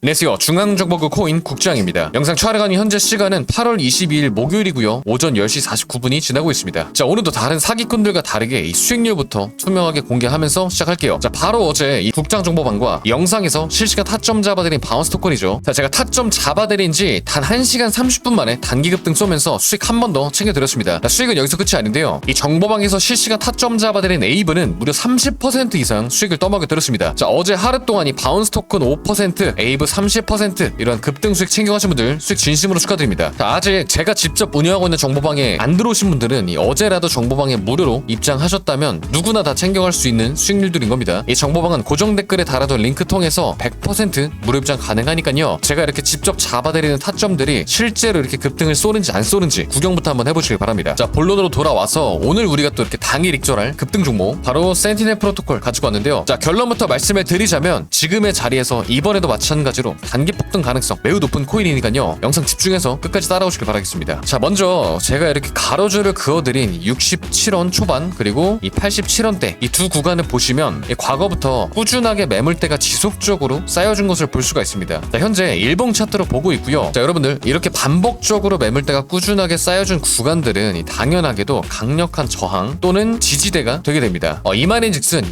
안녕하세요. 중앙정보국 코인 국장입니다. 영상 촬영하는 현재 시간은 8월 22일 목요일이고요. 오전 10시 49분이 지나고 있습니다. 자, 오늘도 다른 사기꾼들과 다르게 이 수익률부터 투명하게 공개하면서 시작할게요. 자, 바로 어제 이 국장정보방과 이 영상에서 실시간 타점 잡아드린 바운스 토큰이죠. 자, 제가 타점 잡아드린 지 단 1시간 30분 만에 단기 급등 쏘면서 수익 한 번 더 챙겨드렸습니다. 자, 수익은 여기서 끝이 아닌데요. 이 정보방에서 실시간 타점 잡아드린 에이브는 무려 30% 이상 수익을 떠먹여 들었습니다. 자, 어제 하루 동안 이 바운스 토큰 5%, 에이브 30% 이런 급등 수익 챙겨가신 분들 수익 진심으로 축하드립니다. 자, 아직 제가 직접 운영하고 있는 정보방에 안 들어오신 분들은 이 어제라도 정보방에 무료로 입장하셨다면 누구나 다 챙겨갈 수 있는 수익률들인 겁니다. 이 정보방은 고정 댓글에 달아둔 링크 통해서 100% 무료 입장 가능하니까요. 제가 이렇게 직접 잡아드리는 타점들이 실제로 이렇게 급등을 쏘는지 안 쏘는지 구경부터 한번 해보시길 바랍니다. 자, 본론으로 돌아와서 오늘 우리가 또 이렇게 당일 익절할 급등 종목 바로 센티넬 프로토콜 가지고 왔는데요. 자, 결론부터 말씀을 드리자면 지금의 자리에서 이번에도 마찬가지 로 단기 폭등 가능성 매우 높은 코인이니까요. 영상 집중해서 끝까지 따라오시길 바라겠습니다. 자, 먼저 제가 이렇게 가로줄을 그어드린 67원 초반 그리고 이 87원대 이 두 구간을 보시면 이 과거부터 꾸준하게 매물대가 지속적으로 쌓여준 것을 볼 수가 있습니다. 자, 현재 일봉 차트로 보고 있고요. 자, 여러분들 이렇게 반복적으로 매물대가 꾸준하게 쌓여준 구간들은 이 당연하게도 강력한 저항 또는 지지대가 되게 됩니다. 어, 이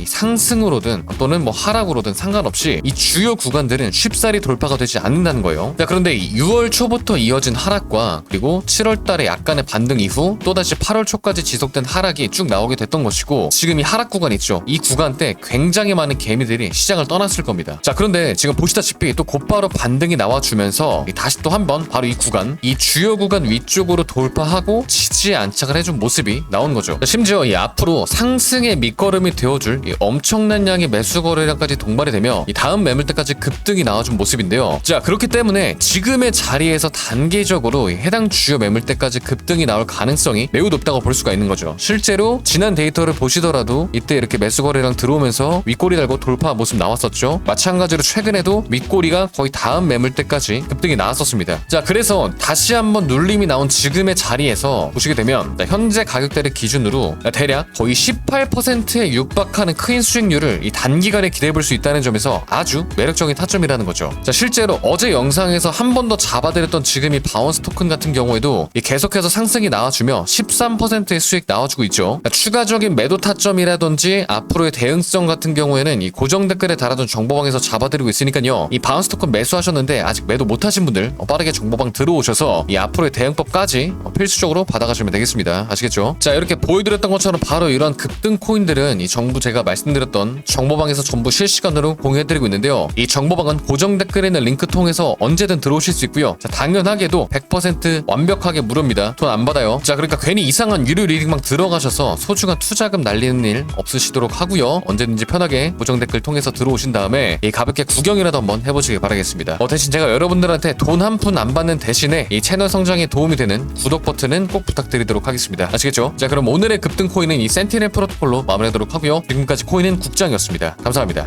상승으로든 또는 뭐 하락으로든 상관없이 이 주요 구간들은 쉽사리 돌파가 되지 않는다는 거예요. 자, 그런데 이 6월 초부터 이어진 하락과 그리고 7월 달에 약간의 반등 이후 또다시 8월 초까지 지속된 하락이 쭉 나오게 됐던 것이고 지금 이 하락 구간 있죠. 이 구간 때 굉장히 많은 개미들이 시장을 떠났을 겁니다. 자, 그런데 지금 보시다시피 또 곧바로 반등이 나와주면서 이 다시 또 한번 바로 이 구간 이 주요 구간 위쪽으로 돌파하고 지지에 안착을 해준 모습이 나온 거죠. 자, 심지어 이 앞으로 상승의 밑거름이 되어줄 이 엄청난 양의 매수 거래량까지 동반이 되며 이 다음 매물대까지 급등이 나와준 모습 인데요. 자 그렇기 때문에 지금의 자리에서 단계적으로 이 해당 주요 매물대까지 급등이 나올 가능성이 매우 높다고 볼 수가 있는 거죠. 실제로 지난 데이터를 보시더라도 이때 이렇게 매수 거래량 들어오면서 윗꼬리 달고 돌파 모습 나왔었죠. 마찬가지로 최근에도 윗꼬리가 거의 다음 매물대까지 급등이 나왔었습니다. 자 그래서 다시 한번 눌림이 나온 지금의 자리에서 보시게 되면 자, 현재 가격대를 기준으로 대략 거의 18%에 육박하는 큰 수익률을 이 단기간에 기대해 볼 수 있다는 점에서 아주 매력적인 타점이라는 거죠. 자 실제로 어제 영상에서 한 번 더 잡아드렸던 지금 이 바운스 토큰 같은 경우에도 이 계속해서 상승이 나와주며 13%의 수익 나와주고 있죠. 자, 추가적인 매도 타점이라든지 앞으로의 대응성 같은 경우에는 이 고정 댓글에 달아둔 정보방에서 잡아드리고 있으니까요. 이 바운스 토큰 매수하셨는데 아직 매도 못하신 분들 어, 빠르게 정보방 들어오셔서 이 앞으로의 대응법까지 어, 필수적으로 받아가시면 되겠습니다. 아시겠죠? 자 이렇게 보여드렸던 것처럼 바로 이런 급등 코인들은 이 정부 제가 말씀드렸던 정보방에서 전부 실시간으로 공유해드리고 있는데요. 이 정보방은 고정 댓글에 있는 링크 통해서 언제든 들어오실 수 있고요. 자 당연하게도 100% 완벽하게 무료입니다. 돈 안 받아요. 자 그러니까 괜히 이상한 유료 리딩방 들어가셔서 소중한 투자금 날리는 일 없으시도록 하고요. 언제든지 편하게 고정 댓글 통해서 들어오신 다음에 이 가볍게 구경이라도 한번 해보시길 바라겠습니다. 어, 대신 제가 여러분들한테 돈 한 푼 안 받는 대신에 이 채널 성장에 도움이 되는 구독 버튼은 꼭 부탁드리도록 하겠습니다. 아시겠죠? 자 그럼 오늘의 급등 코인은 이 센티넬 프로토콜로 마무리하도록 하고요. 지금까지 코인은 국장이었습니다. 감사합니다.